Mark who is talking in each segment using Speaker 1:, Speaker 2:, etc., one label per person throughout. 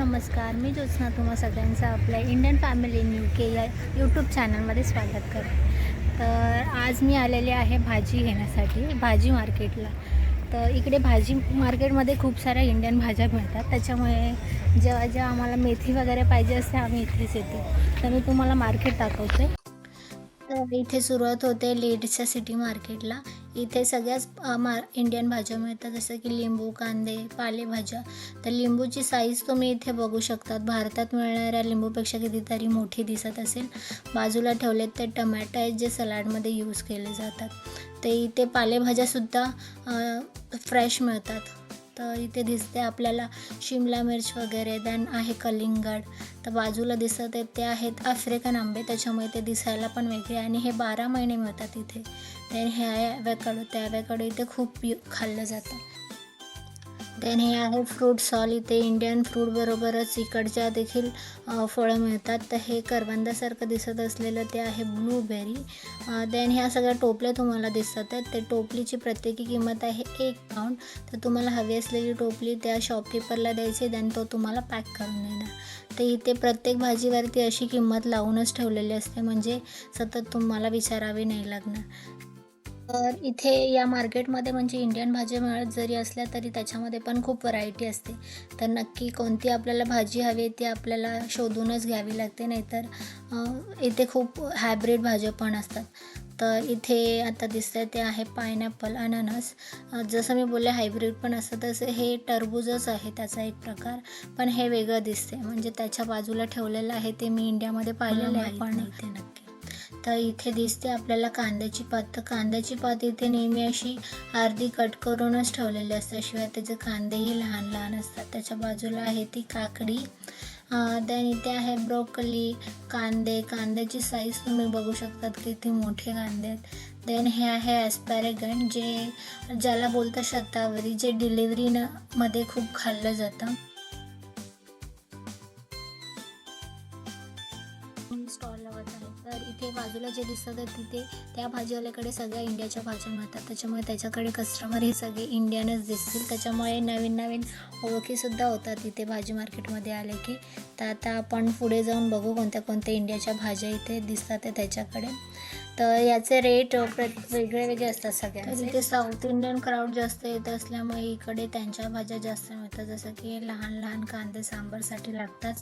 Speaker 1: नमस्कार मी ज्योत्स्ना तुम्हा सगळ्यांचं आपल्या इंडियन फॅमिली न्यू के या यूट्यूब चॅनलमध्ये स्वागत करते. तर आज मी आलेले आहे भाजी घेण्यासाठी भाजी मार्केटला. तर इकडे भाजी मार्केटमध्ये खूप साऱ्या इंडियन भाज्या मिळतात. त्याच्यामुळे जेव्हा जेव्हा आम्हाला मेथी वगैरे पाहिजे असते आम्ही इथेच येतो. तर मी तुम्हाला मार्केट दाखवते. तर इथे सुरुवात होते लेडीजच्या सिटी मार्केटला. इथे सगळ्याच मा इंडियन भाज्या मिळतात. जसं की लिंबू कांदे पालेभाज्या. तर लिंबूची साईज तुम्ही इथे बघू शकतात. भारतात मिळणाऱ्या लिंबूपेक्षा कितीतरी मोठी दिसत असेल. बाजूला ठेवलेत ते टमॅटो आहेत जे सलाडमध्ये यूज केले जातात. ते इथे पालेभाज्यासुद्धा फ्रेश मिळतात. तर इथे दिसते आपल्याला शिमला मिर्च वगैरे दॅन आहे कलिंगड. तर बाजूला दिसत आहेत ते आहेत आफ्रिकन आंबे. त्याच्यामुळे ते दिसायला पण वेगळे आणि हे बारा महिने मिळतात इथे. देन हे आहे ॲवॅकडो त्या ॲवॅकडो इथे खूप यु खाल्लं जातं. देन हे आहे फ्रूट सॉल. इथे इंडियन फ्रूट बरोबरच इकडच्या देखील फळं मिळतात. तर हे करवंदासारखं दिसत असलेलं ते आहे ब्लूबेरी. देन ह्या सगळ्या टोपल्या तुम्हाला दिसत आहेत. ते टोपलीची प्रत्येकी किंमत आहे एक पाऊंड तर तुम्हाला हवी असलेली टोपली त्या शॉपकीपरला द्यायची. देन तो तुम्हाला पॅक करून देणार. तर इथे प्रत्येक भाजीवरती अशी किंमत लावूनच ठेवलेली असते. म्हणजे सतत तुम्हाला विचारावी नाही लागणार. तर इथे या मार्केटमध्ये म्हणजे इंडियन भाज्या मिळत जरी असल्या तरी त्याच्यामध्ये पण खूप व्हरायटी असते. तर नक्की कोणती आपल्याला भाजी हवी आहे ती आपल्याला शोधूनच घ्यावी लागते. नाहीतर इथे खूप हायब्रिड भाज्या पण असतात. तर इथे आता दिसतंय ते आहे पायनॅपल अननस जसं मी बोलले हायब्रिड पण असतं तसं हे टरबूजच आहे त्याचा एक प्रकार. पण हे वेगळं दिसते म्हणजे त्याच्या बाजूला ठेवलेलं आहे ते मी इंडियामध्ये पाहिलेलं आहे पण इथे नक्की. तर इथे दिसते आपल्याला कांद्याची पात. तर कांद्याची पात इथे नेहमी अशी अर्धी कट करूनच ठेवलेली असतात शिवाय त्याचे कांदेही लहान लहान असतात. त्याच्या बाजूला आहे ती काकडी. देन इथे आहे ब्रोकली कांदे. कांद्याची साईज तुम्ही बघू शकतात किती मोठे कांदे आहेत. देन हे आहे ॲस्पॅरेगन जे ज्याला बोलतं शतावरी जे डिलिव्हरी न मध्ये खूप खाल्लं जातं. स्टॉल लावत आहे तर इथे बाजूला जे दिसत आहे तिथे त्या भाजीवाल्याकडे सगळ्या इंडियाच्या भाज्या मिळतात त्याच्यामुळे त्याच्याकडे कस्टमर हे सगळे इंडियनच दिसतील. त्याच्यामुळे नवीन नवीन ओळखीसुद्धा होतात इथे भाजी मार्केटमध्ये आले की. तर आता आपण पुढे जाऊन बघू कोणत्या कोणत्या इंडियाच्या भाज्या इथे दिसतात आहे त्याच्याकडे. तर याचे रेट वेगळे वेगळे असतात सगळ्यांचे. इथे साऊथ इंडियन क्राऊड जास्त येत असल्यामुळे इकडे त्यांच्या भाज्या जास्त मिळतात. जसं की लहान लहान कांदे सांबारसाठी लागतात.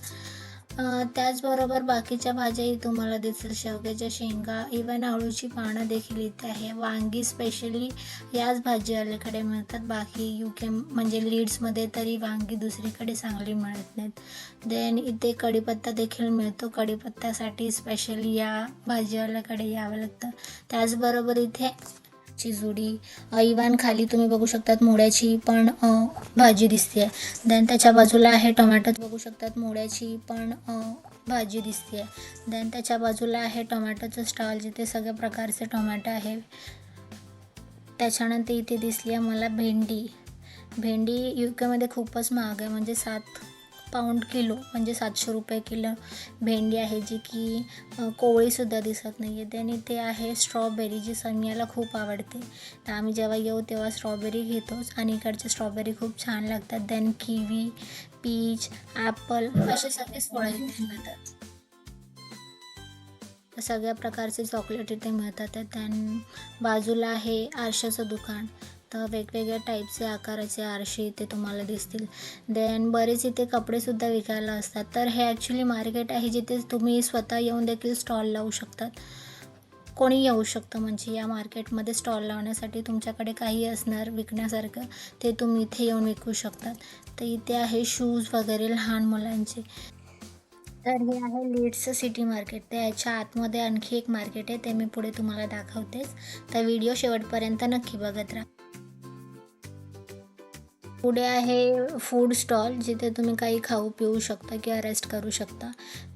Speaker 1: त्याचबरोबर बाकीच्या भाज्याही तुम्हाला दिसेल. शेवग्याच्या शेंगा इवन अळूची पानं देखील इथे आहे. वांगी स्पेशली याच भाजीवाल्याकडे मिळतात. बाकी यू के म्हणजे लीड्समध्ये तरी वांगी दुसरीकडे चांगली मिळत नाहीत. देन इथे कढीपत्ता देखील मिळतो. कढीपत्त्यासाठी स्पेशली या भाजीवाल्याकडे यावं लागतं. त्याचबरोबर इथे ची जुडी. इवन खाली तुम्ही बघू शकतात मोड्याची पण भाजी दिसते देन त्याच्या बाजूला आहे टोमॅटो बघू शकतात मोड्याची पण भाजी दिसते देन त्याच्या बाजूला आहे टोमॅटोचं स्टॉल जिथे सगळ्या प्रकारचे टोमॅटो आहे. त्याच्यानंतर इथे दिसली आहे मला भेंडी. भेंडी यू केमध्ये खूपच महाग आहे म्हणजे सात पाऊंड किलो म्हणजे सातशे रुपये किलो भेंडी आहे जी की कोवळीसुद्धा दिसत नाही आहे आणि ते आहे स्ट्रॉबेरी जी समियाला खूप आवडते. तर आम्ही जेव्हा येऊ तेव्हा स्ट्रॉबेरी घेतोच आणि इकडचे स्ट्रॉबेरी खूप छान लागतात. देन किवी पीच ॲपल असे सगळेच फळं मिळतात. सगळ्या प्रकारचे चॉकलेट इथे मिळतात. त्यान बाजूला आहे आरशाचं दुकान. तर वेगवेगळ्या टाईपचे आकाराचे आरसे इथे तुम्हाला दिसतील. देन बरेच इथे कपडेसुद्धा विकायला असतात. तर हे ॲक्च्युली मार्केट आहे जिथे तुम्ही स्वतः येऊन देखील स्टॉल लावू शकतात. कोणी येऊ शकतं म्हणजे या मार्केटमध्ये स्टॉल लावण्यासाठी तुमच्याकडे काही असणार विकण्यासारखं. ते तुम्ही इथे येऊन विकू शकतात. तर इथे आहे शूज वगैरे लहान मुलांचे. तर हे आहे लीड्सचं सिटी मार्केट तर याच्या आतमध्ये आणखी एक मार्केट आहे. ते मी पुढे तुम्हाला दाखवतेच. तर व्हिडिओ शेवटपर्यंत नक्की बघत राहा. पुढे आहे फूड स्टॉल जिथे तुम्ही काही खाऊ पिऊ शकता किंवा रेस्ट करू शकता.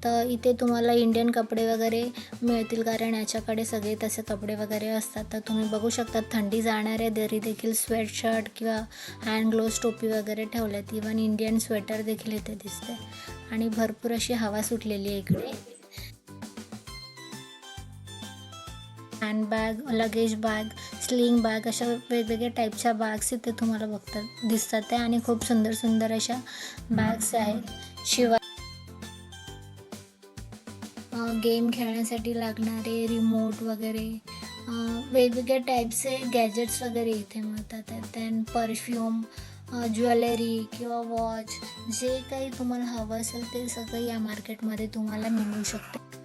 Speaker 1: तर इथे तुम्हाला इंडियन कपडे वगैरे मिळतील कारण याच्याकडे सगळे तसे कपडे वगैरे असतात. तर तुम्ही बघू शकता थंडी जाणाऱ्या दरी देखील स्वेटशर्ट किंवा हँड ग्लोव्स टोपी वगैरे ठेवल्यात. इवन इंडियन स्वेटर देखील इथे दिसते. आणि भरपूर अशी हवा सुटलेली आहे इकडे. Handbag luggage bag sling bag अशा वेगवेगळ्या टाईपच्या बॅग्स इथे तुम्हाला बघतात दिसतात. त्या आणि खूप सुंदर सुंदर अशा बॅग्स आहेत. शिवाय गेम खेळण्यासाठी लागणारे रिमोट वगैरे वेगवेगळ्या टाईपचे गॅजेट्स वगैरे इथे मिळतात. दॅन परफ्यूम ज्वेलरी किंवा वॉच जे काही तुम्हाला हवं असेल ते सगळं या मार्केटमध्ये तुम्हाला मिळू शकते.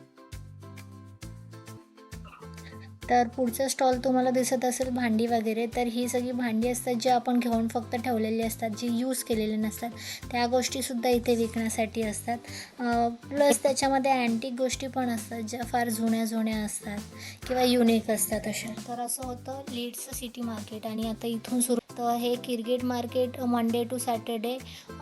Speaker 1: तर पुढचा स्टॉल तुम्हाला दिसत असेल भांडी वगैरे. तर ही सगळी भांडी असतात जी आपण घेऊन फक्त ठेवलेली असतात जी यूज केलेले नसतात. त्या गोष्टीसुद्धा इथे विकण्यासाठी असतात. प्लस त्याच्यामध्ये अँटिक गोष्टी पण असतात ज्या फार जुन्या जुन्या असतात किंवा युनिक असतात अशा. तर असं होतं लीड्सचं सिटी मार्केट आणि आता इथून सुरू तर हे किरगेट market Monday to Saturday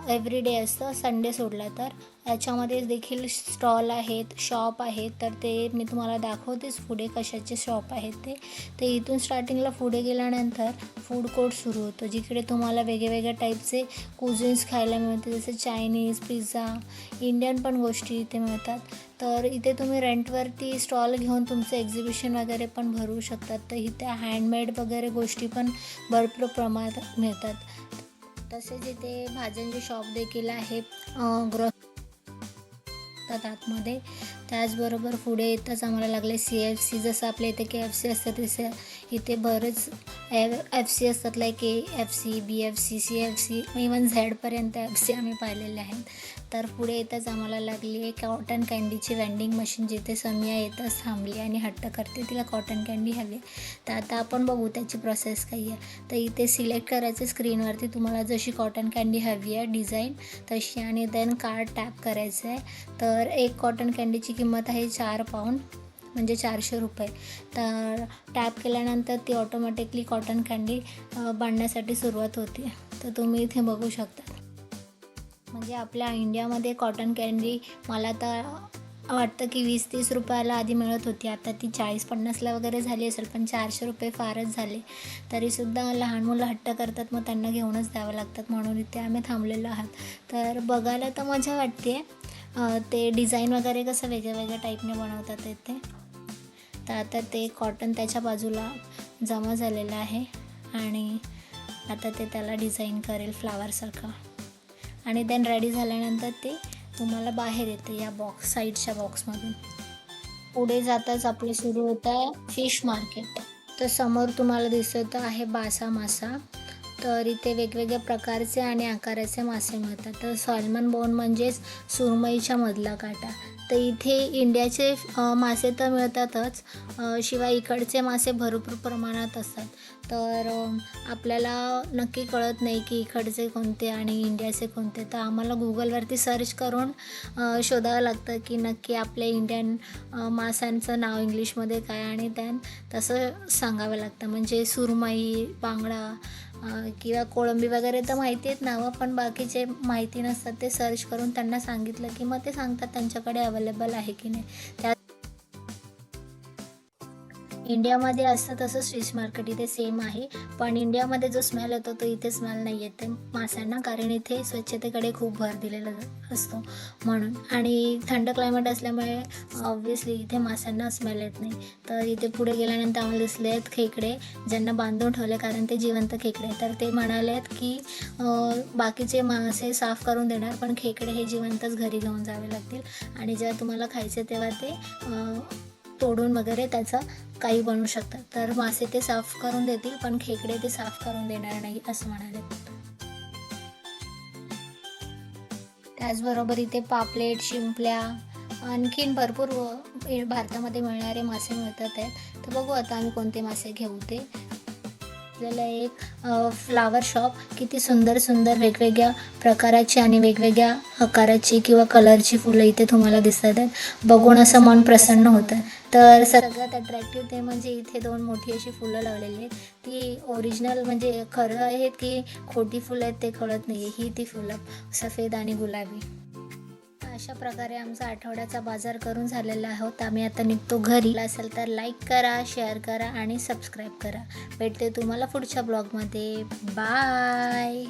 Speaker 1: every day असतं संडे सोडला तर. याच्यामध्ये देखील स्टॉल आहेत शॉप आहेत. तर ते मी तुम्हाला दाखवतेच पुढे कशाचे शॉप आहेत ते. तर इथून स्टार्टिंगला पुढे गेल्यानंतर फूड कोर्ट सुरू होतं. जिकडे तुम्हाला वेगवेगळ्या टाईपचे कुझिन्स खायला मिळते जसे चायनीज पिझ्झा इंडियन पण गोष्टी इथे मिळतात. तर इथे तुम्ही रेंटवरती स्टॉल घेऊन तुमचं एक्झिबिशन वगैरे पण भरू शकतात. तर इथे हँडमेड वगैरे गोष्टी पण भरपूर प्रमाणात मिळतात. तसेच इथे भाज्यांचे शॉप देखील आहे. ग्रो असतात आतमध्ये त्याचबरोबर पुढे येतच आम्हाला लागले सी एफ सी जसं आपल्या इथे के एफ सी असतं तसं इथे बरेच एफ सी असतात like A F C B F C C F C even झेडपर्यंत F C आम्ही पाहिलेले आहेत. तर पुढे येताच आम्हाला लागली आहे कॉटन कँडीची वेंडिंग मशीन जिथे समिया येतच थांबली आणि हट्ट करते तिला कॉटन कँडी हवी. तर आता आपण बघू त्याची प्रोसेस काही आहे. तर इथे सिलेक्ट करायचं स्क्रीनवरती तुम्हाला जशी कॉटन कँडी हवी आहे डिझाईन तशी. आणि देन कार्ड टॅप करायचं आहे तर एक कॉटन कँडीची किंमत आहे चार पाऊंड म्हणजे चारशे रुपये. तर टॅप केल्यानंतर ती ऑटोमॅटिकली कॉटन कँडी बांधण्यासाठी सुरुवात होते. तर तुम्ही इथे बघू शकता. म्हणजे आपल्या इंडियामध्ये कॉटन कँडी मला तर वाटतं की वीस तीस रुपयाला आधी मिळत होती. आता ती चाळीस पन्नासला वगैरे झाली असेल पण चारशे रुपये फारच झाले. तरीसुद्धा लहान मुलं हट्ट करतात मग त्यांना घेऊनच द्यावं लागतात. म्हणून इथे आम्ही थांबलेलो आहात. तर बघायला तर मजा वाटते ते डिझाईन वगैरे कसं वेगळ्या वेगळ्या टाईपने बनवतात ते तर आता ते कॉटन त्याच्या बाजूला जमा झालेलं आहे आणि आता ते त्याला डिझाईन करेल फ्लावरसारखं आणि देन रेडी झाल्यानंतर ते तुम्हाला बाहेर येते या बॉक्स साईडच्या बॉक्समधून पुढे जाताच आपलं सुरू होतं आहे फिश मार्केट तर समोर तुम्हाला दिसत आहे बासा मासा. तर इथे वेगवेगळ्या प्रकारचे आणि आकाराचे मासे मिळतात. तर सॉल्मन बोन म्हणजेच सुरमईच्या मधला काटा. तर इथे इंडियाचे मासे तर मिळतातच शिवाय इकडचे मासे भरपूर प्रमाणात असतात. तर आपल्याला नक्की कळत नाही की इकडचे कोणते आणि इंडियाचे कोणते. तर आम्हाला गुगलवरती सर्च करून शोधावं लागतं की नक्की आपल्या इंडियन माशांचं नाव इंग्लिशमध्ये काय आणि त्यान तसं सांगावं लागतं. म्हणजे सुरमई बांगडा किंवा कोळंबी वगैरे तर माहिती आहेत नावं पण बाकीचे माहिती नसतात ते सर्च करून त्यांना सांगितलं की मग ते सांगतात त्यांच्याकडे अवेलेबल आहे की नाही. त्या इंडियामध्ये असतं तसं फिश मार्केट इथे सेम आहे. पण इंडियामध्ये जो स्मेल येतो तो इथे स्मेल नाही येत. ते माशांना कारण इथे स्वच्छतेकडे खूप भर दिलेला असतो म्हणून. आणि थंड क्लायमेट असल्यामुळे ऑब्व्हियसली इथे माशांना स्मेल येत नाही. तर इथे पुढे गेल्यानंतर आम्हाला दिसले आहेत खेकडे. ज्यांना बांधून ठेवले कारण ते जिवंत खेकडे आहेत. तर ते म्हणाले आहेत की बाकीचे मासे साफ करून देणार पण खेकडे हे जिवंतच घरी घेऊन जावे लागतील. आणि जेव्हा तुम्हाला खायचे तेव्हा ते तोडून वगैरे त्याचं काही बनू शकतात. तर मासे ते साफ करून देतील पण खेकडे ते साफ करून देणार नाही असं म्हणाले त्याचबरोबर इथे पापलेट शिंपल्या आणखीन भरपूर भारतामध्ये मिळणारे मासे मिळतात आहेत तर बघू आता आम्ही कोणते मासे घेऊ ते. आपल्याला एक फ्लावर शॉप किती सुंदर सुंदर वेगवेगळ्या प्रकाराची आणि वेगवेगळ्या आकाराची किंवा कलरची फुलं इथे तुम्हाला दिसत आहेत बघून असं मन प्रसन्न होतं. तर सगळ्यात अट्रॅक्टिव्ह ते म्हणजे इथे दोन मोठी अशी फुलं लावलेली आहेत. ती ओरिजिनल म्हणजे खरं आहेत की खोटी फुलं आहेत ते कळत नाही ही ती फुलं सफेद आणि गुलाबी. अशा प्रकारे आमचा आठवड्याचा बाजार करून झालेला आहोत. आम्ही आता निघतो घरी. असेल तर लाईक करा शेअर करा आणि सबस्क्राईब करा. भेटते तुम्हाला पुढच्या ब्लॉगमध्ये बाय